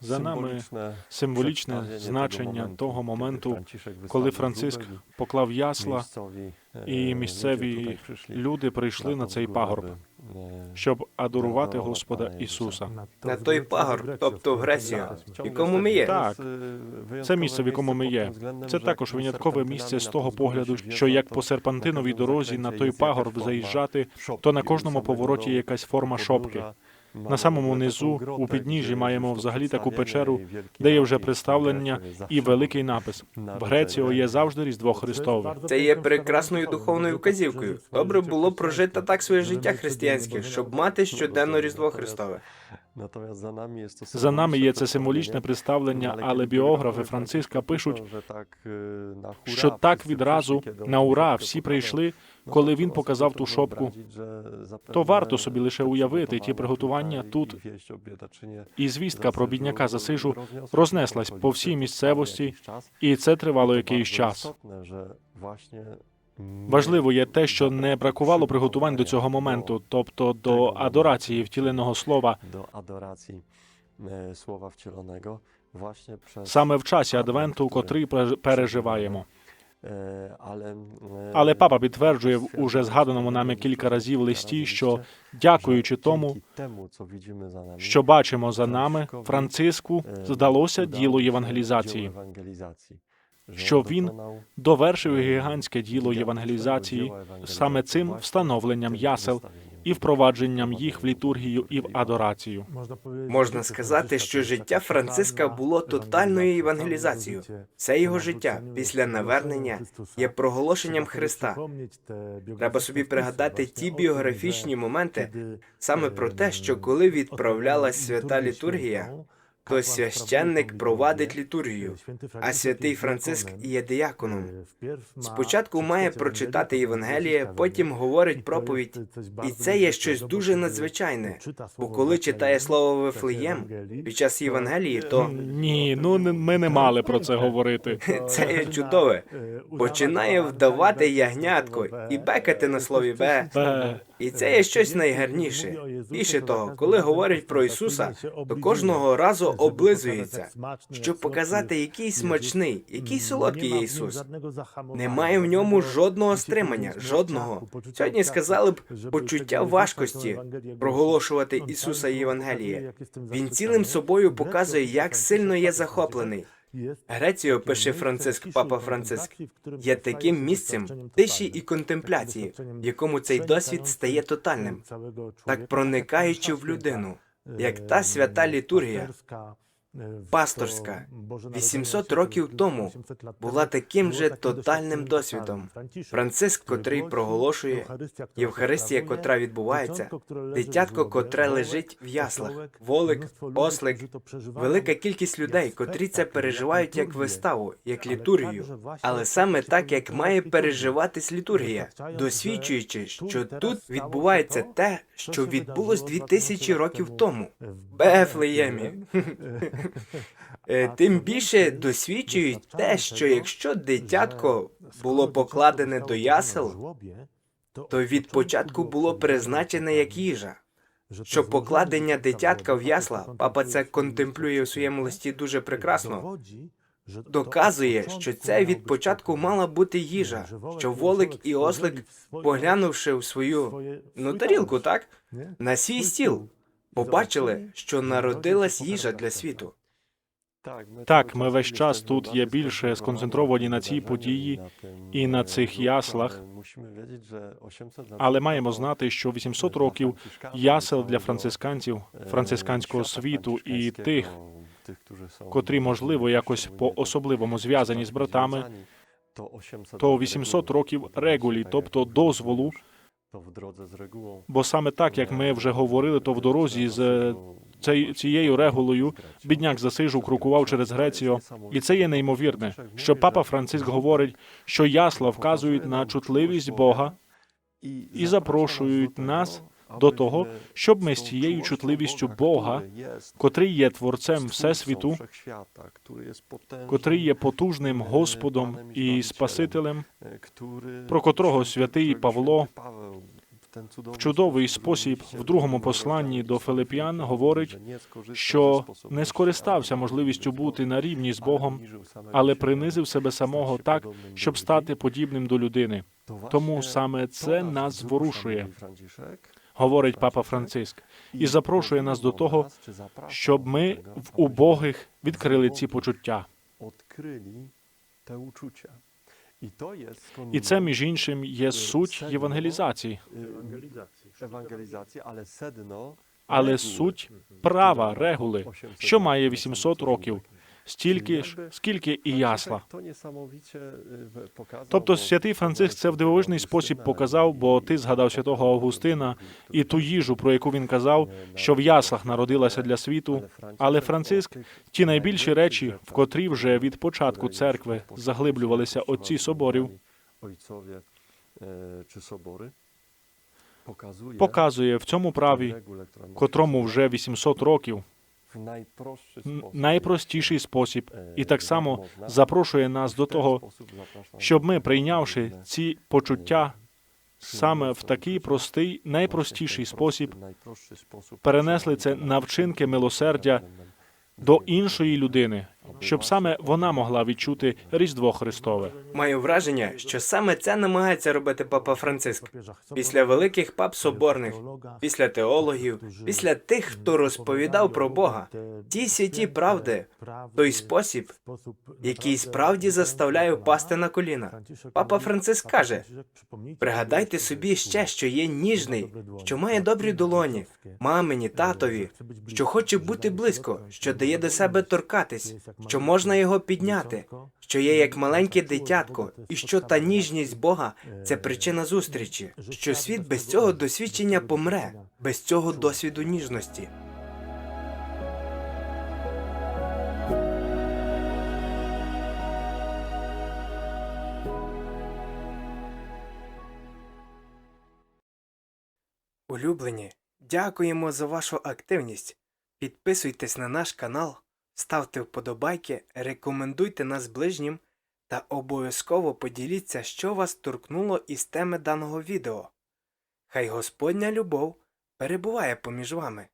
За нами символічне значення того моменту, коли Франциск поклав ясла, і місцеві люди прийшли. на цей пагорб, щоб адорувати Господа Ісуса. На той пагорб, тобто в Грецію, в якому ми є. Так, це місце, в якому ми є. Це також виняткове місце з того погляду, що як по серпантиновій дорозі на той пагорб заїжджати, то на кожному повороті є якась форма шопки. На самому низу, у підніжжі, маємо взагалі таку печеру, де є вже представлення і великий напис. В Греції є завжди Різдво Христове. Це є прекрасною духовною вказівкою. Добре було прожити так своє життя християнське, щоб мати щоденно Різдво Христове. За нами є це символічне представлення, але біографи Франциска пишуть, що так відразу на ура всі прийшли, коли він показав ту шопку. То варто собі лише уявити ті приготування тут. І звістка про бідняка засижу рознеслась по всій місцевості, і це тривало якийсь час. Важливо є те, що не бракувало приготувань до цього моменту, тобто до адорації втіленого слова, до адорації е, слова втіленого. Саме в часі адвенту, котрий пере- переживаємо. Е, але, е, Але папа підтверджує в уже згаданому нами кілька разів листі, що дякуючи тому, що бачимо за нами, Франциску е, здалося діло євангелізації, що він довершив гігантське діло євангелізації саме цим встановленням ясел і впровадженням їх в літургію і в адорацію. Можна сказати, що життя Франциска було тотальною евангелізацією. Це його життя після навернення є проголошенням Христа. Треба собі пригадати ті біографічні моменти, саме про те, що коли відправлялась свята літургія, то священник провадить літургію, а святий Франциск є дияконом. Спочатку має прочитати Євангеліє, потім говорить проповідь, і це є щось дуже надзвичайне. Бо коли читає слово Вифлеєм під час Євангелії, то Ні, ну не- ми не мали про це говорити. це є чудове. Починає вдавати ягнятко і бекати на слові бе. І це є щось найгарніше. Більше того, коли говорять про Ісуса, то кожного разу облизується, щоб показати, який смачний, який солодкий є Ісус. Немає в ньому жодного стримання, жодного. Сьогодні сказали б почуття важкості проголошувати Ісуса Євангеліє. Він цілим собою показує, як сильно є захоплений. Грецію, пише Франциск, папа Франциск, є таким місцем тиші і контемпляції, в якому цей досвід стає тотальним, так проникаючи в людину, як та свята літургія, пасторська, 800 років тому була таким же тотальним досвідом. Франциск, котрий проголошує Євхаристія, котра відбувається, дитятко, котре лежить в яслах, волик, ослик, велика кількість людей, котрі це переживають як виставу, як літургію, але саме так, як має переживатись літургія, досвідчуючи, що тут відбувається те, що відбулось дві тисячі років тому. Бефлеємі. Е, Тим більше досвідчують те, що якщо дитятко було покладене до ясел, то від початку було призначене як їжа. Що покладення дитятка в ясла, папа це контемплює у своєму листі дуже прекрасно, доказує, що це від початку мала бути їжа, що волик і ослик, поглянувши в свою ну тарілку, так? на свій стіл, побачили, що народилась їжа для світу. Так, ми весь час тут є більше сконцентровані на цій події і на цих яслах, але маємо знати, що 800 років ясел для францисканців, францисканського світу і тих, котрі, можливо, якось по-особливому зв'язані з братами, то 800 років регулі, тобто дозволу, бо саме так, як ми вже говорили, то в дорозі з цією регулою бідняк засижу крокував через Грецію, і це є неймовірне, що папа Франциск говорить, що ясла вказують на чутливість Бога і запрошують нас до того, щоб ми з тією чутливістю Бога, котрий є творцем Всесвіту, котрий є потужним Господом і Спасителем, про котрого святий Павло в чудовий спосіб в другому посланні до Филип'ян говорить, що не скористався можливістю бути на рівні з Богом, але принизив себе самого так, щоб стати подібним до людини. Тому саме це нас зворушує, Говорить папа Франциск, і запрошує нас до того, щоб ми в убогих відкрили ці почуття. І це, між іншим, є суть євангелізації, але суть права, регули, що має 800 років, стільки ж, скільки і ясла. Тобто святий Франциск це в дивовижний спосіб показав, бо ти згадав святого Августина і ту їжу, про яку він казав, що в яслах народилася для світу. Але Франциск ті найбільші речі, в котрі вже від початку церкви заглиблювалися отці соборів, czy sobory показує в цьому праві, котрому вже 800 років, найпростіший спосіб, e, і так само запрошує нас до того, щоб ми, прийнявши ці почуття саме в такий простий, найпростіший спосіб, перенесли це на вчинки милосердя до іншої людини, щоб саме вона могла відчути Різдво Христове. Маю враження, що саме це намагається робити папа Франциск. Після великих пап соборних, після теологів, після тих, хто розповідав про Бога, ті святі правди, той спосіб, який справді заставляє впасти на коліна. Папа Франциск каже: пригадайте собі ще, що є ніжний, що має добрі долоні, мамині, татові, що хоче бути близько, що дає до себе торкатись, що можна його підняти, що є як маленьке дитятко, і що та ніжність Бога це причина зустрічі, що світ без цього досвідчення помре, без цього досвіду ніжності. Улюблені, дякуємо за вашу активність. Підписуйтесь на наш канал, ставте вподобайки, рекомендуйте нас ближнім та обов'язково поділіться, що вас торкнуло із теми даного відео. Хай Господня любов перебуває поміж вами.